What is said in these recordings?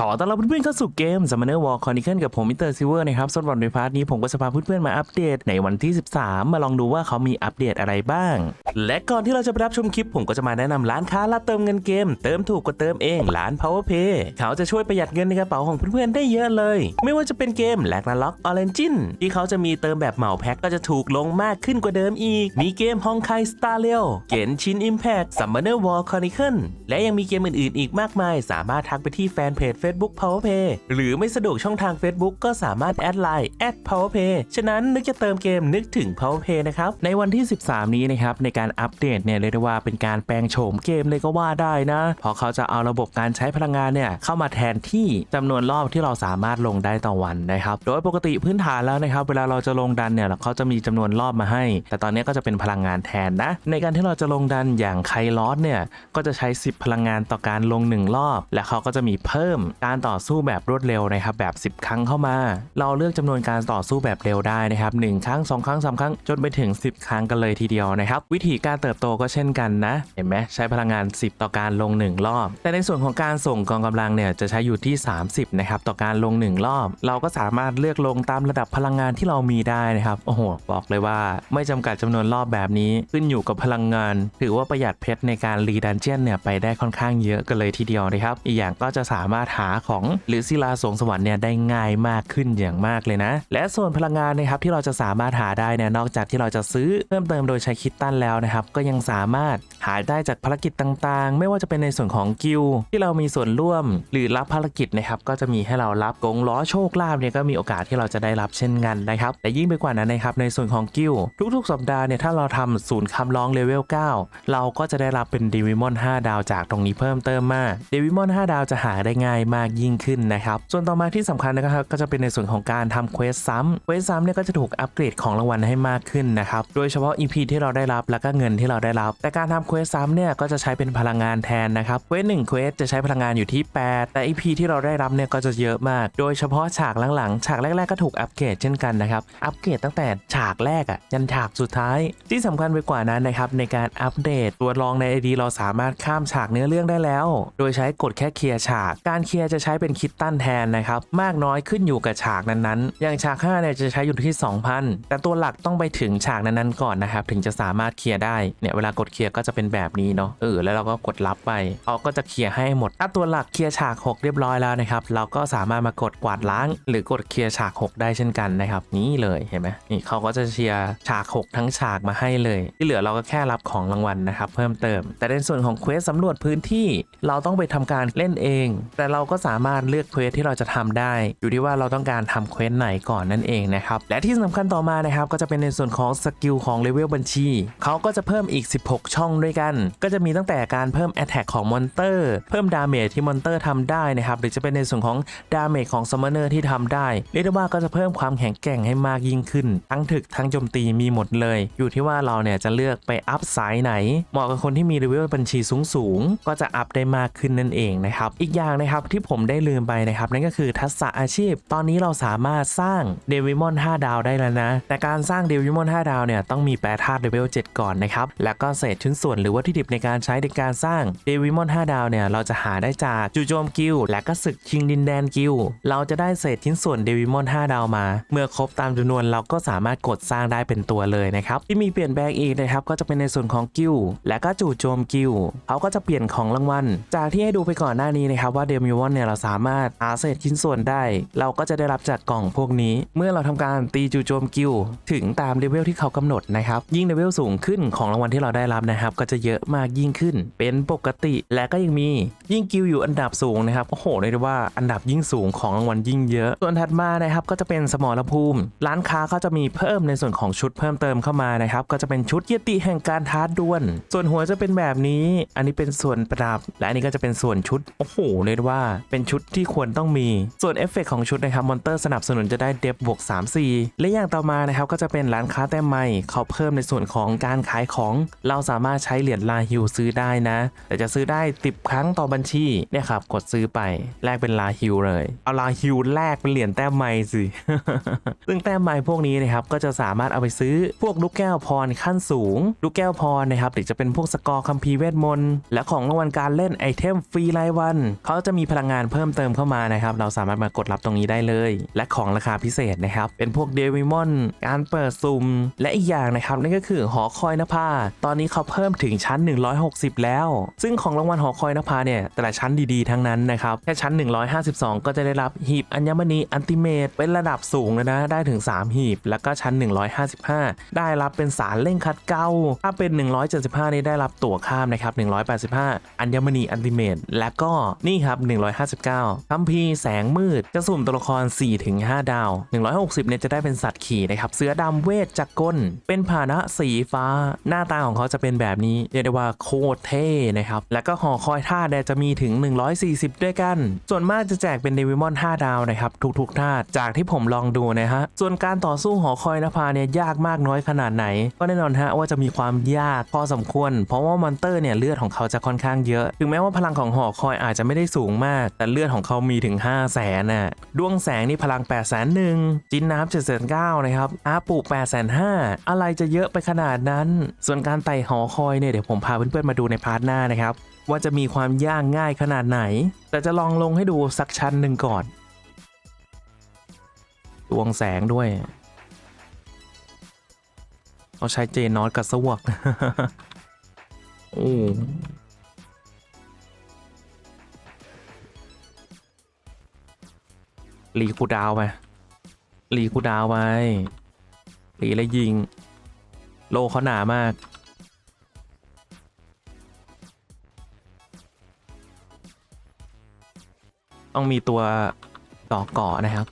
ขอต้อนรับเพื่อนๆเข้าสู่เกม Summoner War Chronicle กับผมมิสเตอร์ซิเวอร์นะครับสำหรับในพาร์ทนี้ผมก็จะพาเพื่อนๆมาอัปเดตในวันที่ 13 มาลองดูว่าเขามีอัปเดตอะไรบ้าง และก่อนที่เราจะไปรับชมคลิป ผมก็จะมาแนะนำร้านค้ารับเติมเงินเกม เติมถูกกว่าเติมเองร้าน PowerPay เขาจะช่วยประหยัดเงินในกระเป๋าของเพื่อนๆได้เยอะเลย ไม่ว่าจะเป็นเกมแลกนาล็อกออเรนจินที่เขาจะมีเติมแบบเหมาแพ็คก็จะถูกลงมากขึ้นกว่าเดิมอีก มีเกมฮองไคสตาร์เลียวเกนชินอิมแพค Summoner War Chronicle และยังมีเกมอื่นๆ อีกมากมาย สามารถทักไปที่แฟนเพจ Facebook PowerPay หรือไม่สะดวกช่องทาง Facebook ก็สามารถแอดไลน์แอด @PowerPay ฉะนั้นนึกจะเติมเกมนึกถึง PowerPay นะครับ ในวันที่ 13 นี้นะครับ ในการอัปเดตเนี่ยเรียกได้ว่าเป็นการแปลงโฉมเกมเลยก็ว่าได้นะ เพราะเขาจะเอาระบบการใช้พลังงานเนี่ยเข้ามาแทนที่จำนวนรอบที่เราสามารถลงได้ต่อวันนะครับ โดยปกติพื้นฐานแล้วนะครับเวลาเราจะลงดันเนี่ยเขาจะมีจำนวนรอบมาให้ แต่ตอนนี้ก็จะเป็นพลังงานแทนนะ ในการที่เราจะลงดันอย่างไคลอสเนี่ยก็จะใช้ 10 พลังงานต่อการลง 1 รอบ และเขาก็จะมีเพิ่มการต่อสู้แบบรวดเร็วนะครับแบบ 10 ครั้งเข้ามา เราเลือกจำนวนการต่อสู้แบบเร็วได้นะครับ1ครั้ง 2 ครั้ง 3 ครั้ง จนไปถึง 10 ครั้งกันเลยทีเดียวนะครับ วิธีการเติบโตก็เช่นกันนะ เห็นไหมใช้พลังงาน 10 ต่อการลง 1 รอบ แต่ในส่วนของการส่งกองกำลังเนี่ยจะใช้อยู่ที่ 30นะครับต่อการลง 1 รอบ เราก็สามารถเลือกลงตามระดับพลังงานที่เรามีได้นะครับโอ้โหบอกเลยว่า ไม่จำกัดจำนวนรอบแบบนี้ขึ้นอยู่กับพลังงาน ถือว่าประหยัดเพชรในการรีดันเจียนเนี่ยไปได้ค่อนข้างเยอะกันเลยทีเดียวนะครับ อีกอย่างก็จะสามารถหาาของหรือศิลาสงสวรรค์เนี่ยได้ง่ายมากขึ้นอย่างมากเลยนะ และส่วนพลังงานนะครับที่เราจะสามารถหาได้เนี่ยนอกจากที่เราจะซื้อเพิ่มเติมโดยใช้คิตตันแล้วนะครับก็ยังสามารถหาได้จากภารกิจต่างๆ ไม่ว่าจะเป็นในส่วนของกิลที่เรามีส่วนร่วม หรือรับภารกิจนะครับก็จะมีให้เรารับกงล้อโชคลาภเนี่ยก็มีโอกาสที่เราจะได้รับเช่นกันนะครับแต่ยิ่งไปกว่านั้นนะครับในส่วนของกิลทุกๆ สัปดาห์เนี่ยถ้าเราทำศูนย์คำร้องเลเวล9เราก็จะได้รับเป็นเดวิมอน5ดาวจากตรงนี้เพิ่มเติมมาเดวิมอน5ดาวจะหาได้ง่ายมากยิ่งขึ้นนะครับ ส่วนต่อมาที่สำคัญนะครับก็จะเป็นในส่วนของการทำเควสซ้ำเควสซ้ำเนี่ยก็จะถูกอัปเกรดของรางวัลให้มากขึ้นนะครับ โดยเฉพาะ EP ที่เราได้รับแล้วก็เงินที่เราได้รับ แต่การทำเควสซ้ำเนี่ยก็จะใช้เป็นพลังงานแทนนะครับ เควสหนึ่งเควสจะใช้พลังงานอยู่ที่ 8 แต่ EP ที่เราได้รับเนี่ยก็จะเยอะมาก โดยเฉพาะฉากหลังๆ ฉากแรก ๆ ก็ถูกอัปเกรดเช่นกันนะครับ อัปเกรดตั้งแต่ฉากแรกอะ่ะยันฉากสุดท้าย ที่สำคัญไปกว่านั้นนะครับในการอัปเดตตัวรองใน ID เราสามารถข้ามฉากเนื้อเรื่องได้แล้ว โดยใช้กดแค่เคลียร์ฉาก การเคลียร์จะใช้เป็นคิตตันแทนนะครับ มากน้อยขึ้นอยู่กับฉากนั้นๆ อย่างฉาก5เนี่ยจะใช้อยู่ที่ 2,000 แต่ตัวหลักต้องไปถึงฉากนั้นๆก่อนนะครับ ถึงจะสามารถเคลียร์ได้ เนี่ยเวลากดเคลียร์ก็จะเป็นแบบนี้เนาะ เออ แล้วเราก็กดรับไปเขาก็จะเคลียร์ให้หมด ถ้าตัวหลักเคลียร์ฉาก 6 เรียบร้อยแล้วนะครับ เราก็สามารถมากดกวาดล้าง หรือกดเคลียร์ฉาก 6 ได้เช่นกันนะครับ นี่เลยเห็นไหมนี่เขาก็จะเคลียร์ฉาก 6 ทั้งฉากมาให้เลย ที่เหลือเราก็แค่รับของรางวัลนะครับ เพิ่มเติม แต่ในส่วนของเควสสำรวจพื้นที่ เราต้องไปทำการเล่นเอง แต่เราก็ก็สามารถเลือกเควสที่เราจะทำได้ อยู่ที่ว่าเราต้องการทำเควสไหนก่อนนั่นเองนะครับ และที่สำคัญต่อมานะครับก็จะเป็นในส่วนของสกิลของเลเวลบัญชี เขาก็จะเพิ่มอีก 16 ช่องด้วยกัน ก็จะมีตั้งแต่การเพิ่ม Attack ของมอนเตอร์เพิ่มดาเมจที่มอนเตอร์ทำได้นะครับ หรือจะเป็นในส่วนของดาเมจของซัมมอนเนอร์ที่ทำได้เรียกได้ว่าก็จะเพิ่มความแข็งแกร่งให้มากยิ่งขึ้น ทั้งถึกทั้งโจมตีมีหมดเลย อยู่ที่ว่าเราเนี่ยจะเลือกไปอัพไซส์ไหน เหมาะกับคนที่มีเลเวลบัญชีสูงสูงๆก็จะอัพได้มากขึ้นนั่นเองนะครับอีกอย่างนะครับที่ผมได้ลืมไปนะครับ นั่นก็คือทักษะอาชีพ ตอนนี้เราสามารถสร้างเดวิมอน5ดาวได้แล้วนะ แต่การสร้างเดวิมอน5ดาวเนี่ยต้องมีแปรธาตุเลเวล7ก่อนนะครับ แล้วก็เศษชิ้นส่วนหรือวัตถุดิบในการใช้ในการสร้างเดวิมอน5ดาวเนี่ยเราจะหาได้จากจู่โจมกิลและก็ศึกชิงดินแดนกิลเราจะได้เศษชิ้นส่วนเดวิมอน5ดาวมา เมื่อครบตามจำนวนเราก็สามารถกดสร้างได้เป็นตัวเลยนะครับที่มีเปลี่ยนแปลงอีกนะครับก็จะเป็นในส่วนของกิลและก็จู่โจมกิลเขาก็จะเปลี่ยนของรางวัลจากที่ให้ดูไปก่อนหน้านี้นะครับว่าเดวิมอนเนี่ยเราสามารถหาเศษชิ้นส่วนได้ เราก็จะได้รับจากกล่องพวกนี้ เมื่อเราทำการตีจู่โจมกิลถึงตามเลเวลที่เขากำหนดนะครับ ยิ่งเลเวลสูงขึ้นของรางวัลที่เราได้รับนะครับ ก็จะเยอะมากยิ่งขึ้น เป็นปกติและก็ยังมียิ่งกิลอยู่อันดับสูงนะครับโอ้โหเรียกได้ว่าอันดับยิ่งสูงของรางวัลยิ่งเยอะ ส่วนถัดมานะครับก็จะเป็นสมรภูมิ ร้านค้าเขาจะมีเพิ่มในส่วนของชุดเพิ่มเติมเข้ามานะครับก็จะเป็นชุดเยติแห่งการท้าดวลส่วนหัวจะเป็นแบบนี้ อันนี้เป็นส่วนประดับ และอันนี้ก็จะเป็นส่วนชุดโอ้โหเรียกว่าเป็นชุดที่ควรต้องมี ส่วนเอฟเฟกของชุดนะครับมอนเตอร์สนับสนุนจะได้เดฟบวก3 4 และอย่างต่อมานะครับก็จะเป็นร้านค้าแต้มใหม่เขาเพิ่มในส่วนของการขายของ เราสามารถใช้เหรียญลาฮิวซื้อได้นะ แต่จะซื้อได้10ครั้งต่อบัญชีเนี่ยครับกดซื้อไปแลกเป็นลาฮิวเลย เอาลาฮิวแลกเป็นเหรียญแต้มใหม่สิซึ่งแต้มใหม่พวกนี้นะครับก็จะสามารถเอาไปซื้อพวกลูกแก้วพรขั้นสูง ลูกแก้วพรนะครับหรือจะเป็นพวกสกอร์คัมภีร์เวทมนต์และของรางวัลการเล่นไอเทมฟรีรายวัน เขาจะมีพลังลังงานเพิ่มเติมเข้ามานะครับ เราสามารถมากดรับตรงนี้ได้เลย และของราคาพิเศษนะครับ เป็นพวกเดวิมอนการเปิดซุ่มและอีกอย่างนะครับ นั่นก็คือหอคอยนภาตอนนี้เขาเพิ่มถึงชั้น 160 แล้ว ซึ่งของรางวัลหอคอยนภาเนี่ยแต่ละชั้นดีๆ ทั้งนั้นนะครับแค่ชั้น 152 ก็จะได้รับหีบอัญมณีอันติเมตเป็นระดับสูงเลยนะได้ถึง 3 หีบ แล้วก็ชั้น 155 ได้รับเป็นสารเร่งคัดเกลาถ้าเป็น 175 นี่ได้รับตั๋วข้ามนะครับ185 อัญมณีอันติเมตและก็นี่ครับ159คัมภีแสงมืดจะสุ่มตัวละคร 4-5 ดาว 160 เนี่ยจะได้เป็นสัตว์ขี่นะครับ เสือดำเวทจักรกล เป็นพานะสีฟ้า หน้าตาของเขาจะเป็นแบบนี้ เรียกได้ว่าโคตรเท่นะครับ แล้วก็หอคอยท่าแดจะมีถึง 140 ด้วยกัน ส่วนมากจะแจกเป็นเดวิมอน 5 ดาวนะครับ ทุกๆท่าจากที่ผมลองดูนะฮะ ส่วนการต่อสู้หอคอยนภาเนี่ยยากมากน้อยขนาดไหน ก็แน่นอนฮะว่าจะมีความยากพอสมควร เพราะว่ามอนเตอร์เนี่ยเลือดของเขาจะค่อนข้างเยอะ ถึงแม้ว่าพลังของหอคอยอาจจะไม่ได้สูงมากแต่เลือดของเขามีถึง 5 0 0แสนน่ะดวงแสงนี่พลัง8 0 0 0 0 0จินน้ำ7 9 0 0นะครับอาปู8 5 0 0 0อะไรจะเยอะไปขนาดนั้น ส่วนการไต่หอคอยเนี่ยเดี๋ยวผมพาเพื่อนๆมาดูในพาร์ทหน้านะครับว่าจะมีความยากง่ายขนาดไหน แต่จะลองลงให้ดูสักชั้นหนึ่งก่อน ดวงแสงด้วยเขาใช้เจนอตกับสวกโอ้ รีคูดาวไปรีคูดาวไปรีแล้วยิง โลเขาหนามาก ต้องมีตัวต่อเกาะนะครับ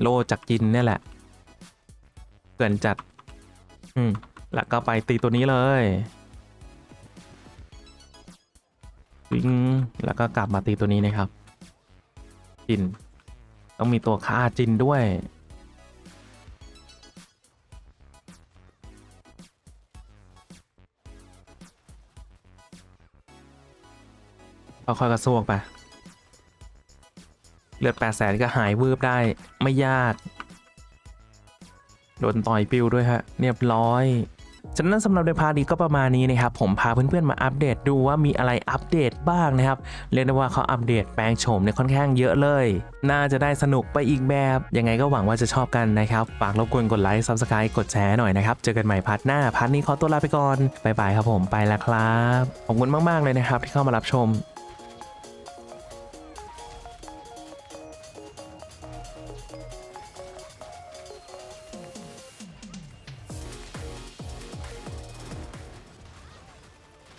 โลจากจินเนี่ยแหละ เกินจัด อืม แล้วก็ไปตีตัวนี้เลยวิ่งแล้วก็กลับมาตีตัวนี้นะครับ จิน ต้องมีตัวฆ่าจินด้วย ค่อยๆกระซวกไป เลือดแปดแสนก็หายวืบได้ไม่ยาก โดนต่อยปิวด้วยฮะ เรียบร้อย ฉะนั้นสำหรับในพาร์ทนี้ก็ประมาณนี้นะครับผมพาเพื่อนๆมาอัปเดตดูว่ามีอะไรอัปเดตบ้างนะครับเรียกได้ว่าเขาอัปเดตแปลงโฉมเนี่ยค่อนข้างเยอะเลย น่าจะได้สนุกไปอีกแบบยังไงก็หวังว่าจะชอบกันนะครับฝากรบกวนกดไลค์ซับสไครต์กดแชร์หน่อยนะครับเจอกันใหม่พาร์ทหน้าพาร์ทนี้ขอตัวลาไปก่อนบายบายครับผมไปแล้วครับขอบคุณมากๆเลยนะครับที่เข้ามารับชม